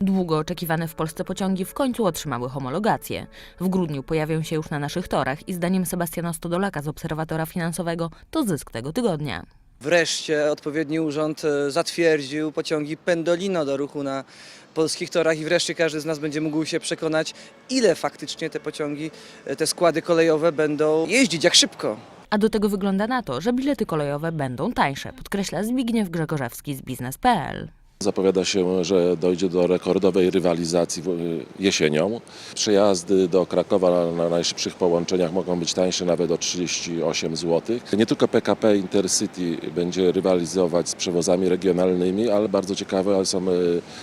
Długo oczekiwane w Polsce pociągi w końcu otrzymały homologację. W grudniu pojawią się już na naszych torach i zdaniem Sebastiana Stodolaka z Obserwatora Finansowego to zysk tego tygodnia. Wreszcie odpowiedni urząd e, zatwierdził pociągi Pendolino do ruchu na polskich torach i wreszcie każdy z nas będzie mógł się przekonać, ile faktycznie te pociągi, e, te składy kolejowe będą jeździć, jak szybko. A do tego wygląda na to, że bilety kolejowe będą tańsze, podkreśla Zbigniew Grzegorzewski z Biznes.pl. Zapowiada się, że dojdzie do rekordowej rywalizacji jesienią. Przejazdy do Krakowa na, na najszybszych połączeniach mogą być tańsze nawet o 38 zł. Nie tylko PKP Intercity będzie rywalizować z przewozami regionalnymi, ale bardzo ciekawe są e,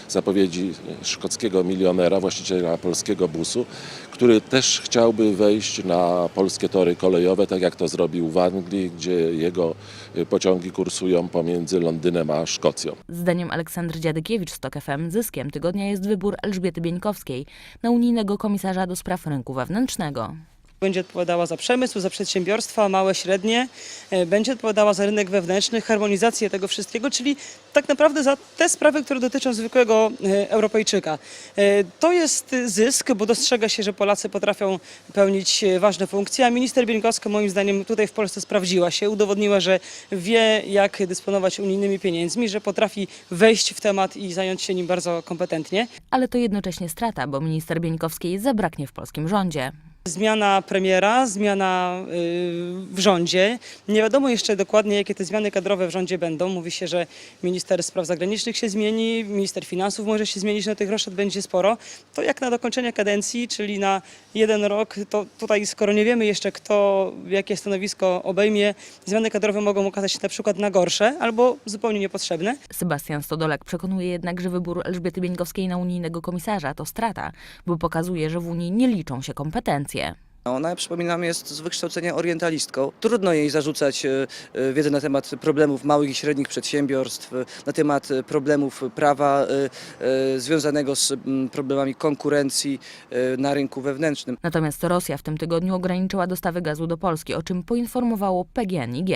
zapowiedzi szkockiego milionera, właściciela polskiego busu, który też chciałby wejść na polskie tory kolejowe, tak jak to zrobił w Anglii, gdzie jego e, pociągi kursują pomiędzy Londynem a Szkocją. Zdaniem Aleksandry Dziadykiewicz z TOK FM zyskiem tygodnia jest wybór Elżbiety Bieńkowskiej na unijnego komisarza do spraw rynku wewnętrznego. Będzie odpowiadała za przemysł, za przedsiębiorstwa małe, średnie, e, będzie odpowiadała za rynek wewnętrzny, harmonizację tego wszystkiego, czyli tak naprawdę za te sprawy, które dotyczą zwykłego e, Europejczyka. E, To jest zysk, bo dostrzega się, że Polacy potrafią pełnić ważne funkcje, a minister Bieńkowska moim zdaniem tutaj w Polsce sprawdziła się, udowodniła, że wie jak dysponować unijnymi pieniędzmi, że potrafi wejść w temat i zająć się nim bardzo kompetentnie. Ale to jednocześnie strata, bo minister Bieńkowskiej zabraknie w polskim rządzie. Zmiana premiera, zmiana y, w rządzie. Nie wiadomo jeszcze dokładnie, jakie te zmiany kadrowe w rządzie będą. Mówi się, że minister spraw zagranicznych się zmieni, minister finansów może się zmienić, no tych roszad będzie sporo. To jak na dokończenie kadencji, czyli na jeden rok, to tutaj skoro nie wiemy jeszcze, kto jakie stanowisko obejmie, zmiany kadrowe mogą okazać się na przykład na gorsze albo zupełnie niepotrzebne. Sebastian Stodolak przekonuje jednak, że wybór Elżbiety Bieńkowskiej na unijnego komisarza to strata, bo pokazuje, że w Unii nie liczą się kompetencje. Ona, przypominam, jest z wykształcenia orientalistką. Trudno jej zarzucać e, e, wiedzę na temat problemów małych i średnich przedsiębiorstw, e, na temat problemów prawa związanego z problemami konkurencji na rynku wewnętrznym. Natomiast Rosja w tym tygodniu ograniczyła dostawy gazu do Polski, o czym poinformowało PGNiG.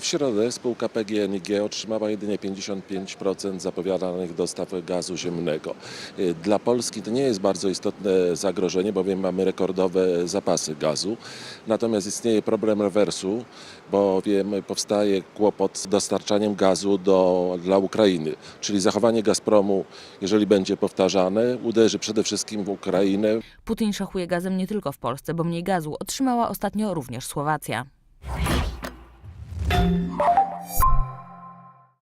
W środę spółka PGNiG otrzymała jedynie 55% zapowiadanych dostaw gazu ziemnego. Y, Dla Polski to nie jest bardzo istotne zagrożenie, bowiem mamy rekordowe zapasy gazu. Natomiast istnieje problem rewersu, bowiem powstaje kłopot z dostarczaniem gazu do, dla Ukrainy. Czyli zachowanie Gazpromu, jeżeli będzie powtarzane, uderzy przede wszystkim w Ukrainę, Putin szachuje gazem nie tylko w Polsce, bo mniej gazu otrzymała ostatnio również Słowacja. Música